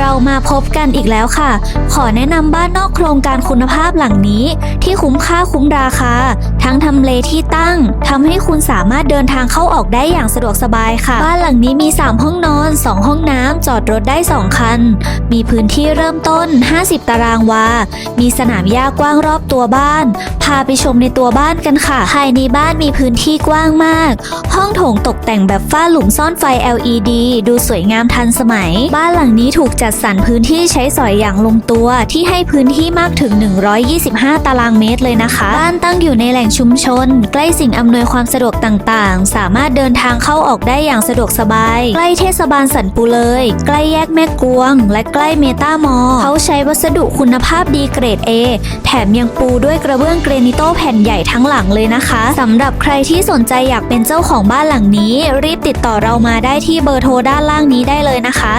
เรามาพบกันอีกแล้วค่ะ ขอแนะนำบ้านนอกโครงการคุณภาพหลังนี้ ที่คุ้มค่าคุ้มราคา ทั้งทำเลที่ตั้งทำให้คุณสามารถเดินทางเข้าออกได้อย่างสะดวกสบายค่ะ บ้านหลังนี้มี 3 ห้องนอน 2 ห้องน้ำจอดรถได้ 2 คัน มีพื้นที่เริ่มต้น 50 ตารางวา มีสนามหญ้ากว้างรอบตัวบ้าน พาไปชมในตัวบ้านกันค่ะ ภายในบ้านมีพื้นที่กว้างมาก ห้องโถงตกแต่งแบบฝ้าหลุมซ่อนไฟ LED ดูสวยงามทันสมัย บ้านหลังนี้ถูกจัดสรรพื้นที่ใช้สอยอย่างลงตัวที่ให้พื้นที่มากถึง 125 ตารางเมตรเลยนะคะ บ้านตั้งอยู่ในแหล่งชุมชน ใกล้สิ่งอำนวยความสะดวกต่างๆ สามารถเดินทางเข้าออกได้อย่างสะดวกสบาย ใกล้เทศบาลสันปูเลย ใกล้แยกแม่กวง และใกล้เมตามอ เขาใช้วัสดุคุณภาพดีเกรด A แถมยังปูด้วยกระเบื้องเกรนิโตแผ่นใหญ่ทั้งหลังเลยนะคะสำหรับใครที่สนใจอยากเป็นเจ้าของบ้านหลังนี้ รีบติดต่อเรามาได้ที่เบอร์โทรด้านล่างนี้ได้เลยนะคะ